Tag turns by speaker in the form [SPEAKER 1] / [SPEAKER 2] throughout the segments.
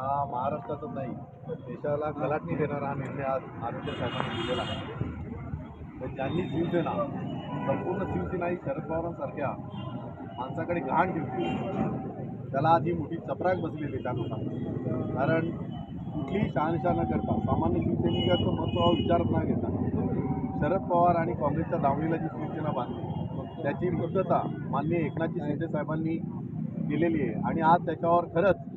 [SPEAKER 1] हा महाराष्ट्रातच नाही तर देशाला कलाटणी देणारा हा निर्णय आज आरोग्य साहेबांनी दिलेला आहे. तर ज्यांनी शिवसेना संपूर्ण शिवसेना ही शरद पवारांसारख्या माणसाकडे घाण ठेवली त्याला आज ही मोठी चपराक बसलेली आहे त्या लोकांना. कारण कुठलीही शहानिशा न करता सामान्य शिवसैनिकाचं महत्त्व विचारत न घेता शरद पवार आणि काँग्रेसच्या दावणीला जी शिवसेना बांधली त्याची मुक्तता माननीय एकनाथजी शिंदे साहेबांनी दिलेली आहे. आणि आज त्याच्यावर खरंच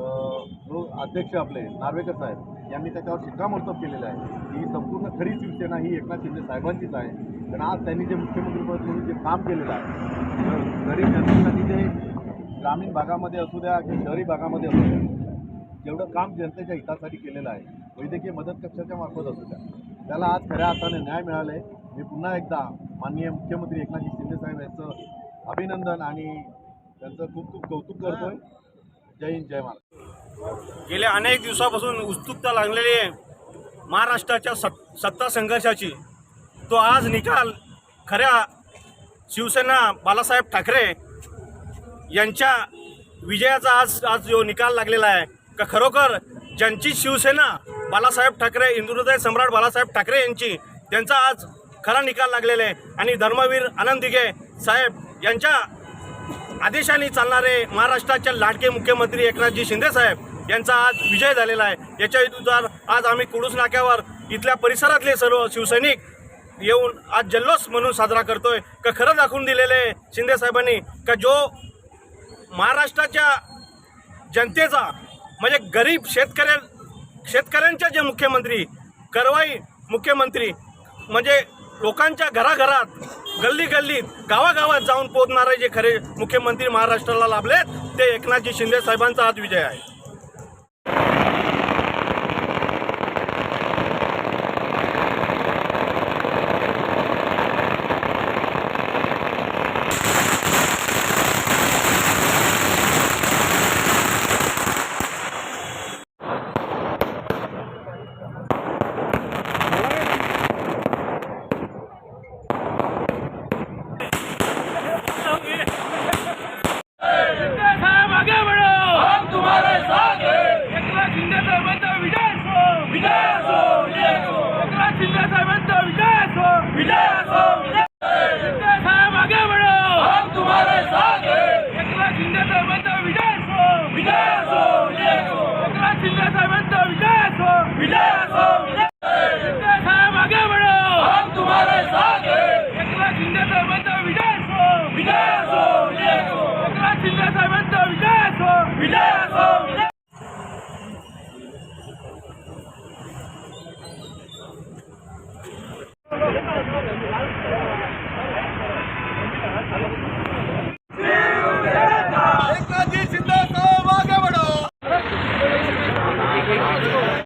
[SPEAKER 1] जो अध्यक्ष आपले नार्वेकर साहेब यांनी त्याच्यावर शिक्कामोर्तब केलेलं आहे. ही संपूर्ण खरी शिवसेना ही एकनाथ शिंदे साहेबांचीच आहे. कारण आज त्यांनी जे मुख्यमंत्रीपद म्हणून जे काम केलेलं आहे गरीब जनतेसाठी ते ग्रामीण भागामध्ये असू द्या की शहरी भागामध्ये असू द्या जेवढं काम जनतेच्या हितासाठी केलेलं आहे वैद्यकीय मदत कक्षाच्या मार्फत असू द्या त्याला आज खऱ्या अर्थाने न्याय मिळाला आहे मी पुन्हा एकदा माननीय मुख्यमंत्री एकनाथजी शिंदे साहेब यांचं अभिनंदन आणि त्यांचं खूप खूप कौतुक आहे जय हिंद जय महाराष्ट्र
[SPEAKER 2] गेल्या अनेक दिवसापासून उत्सुकता लागलेली आहे महाराष्ट्राच्या सत् सत्ता संघर्षाची. तो आज निकाल खऱ्या शिवसेना बालासाहेब ठाकरे यांच्या विजयाचा आज आज जो निकाल लागलेला आहे का खरोखर ज्यांची शिवसेना बालासाहेब ठाकरे हिंदुहृदय सम्राट बालासाहेब ठाकरे यांची त्यांचा आज खरा निकाल लागलेला आहे. आणि धर्मवीर आनंद दिघे साहेब यांच्या आदेशाने चालणारे महाराष्ट्राचे लाडके मुख्यमंत्री एकनाथजी शिंदे साहेब यांचा आज विजय झालेला आहे. याच्या हेतूनुसार आज आम्ही कुडूस नाक्यावर इथल्या परिसरातले सर्व शिवसैनिक येऊन आज जल्लोष म्हणून साजरा करतोय. का खरं दाखवून दिलेले शिंदे साहेबांनी? का जो महाराष्ट्राच्या जनतेचा म्हणजे गरीब शेतकऱ्या शेतकऱ्यांच्या जे मुख्यमंत्री करवाई मुख्यमंत्री म्हणजे लोकांच्या घराघरात गल्ली गल्लीत गावागावात जाऊन पोहोचणारे जे खरे मुख्यमंत्री महाराष्ट्राला लाभलेत ते एकनाथजी शिंदे साहेबांचा आज विजय आहे. तुम्हारे साथ है।
[SPEAKER 3] एकनाथ शिंदे साहेबांचा
[SPEAKER 2] विजय असो विजय असो विजय असो एकनाथ शिंदे साहेबांचा विजय असो
[SPEAKER 3] आगे बढ़ो। तुम्हारे साथ है। एकनाथ शिंदे साहेबांचा विजय असो विजय असो विजय असो एकनाथ शिंदे साहेबांचा विजय असो विजय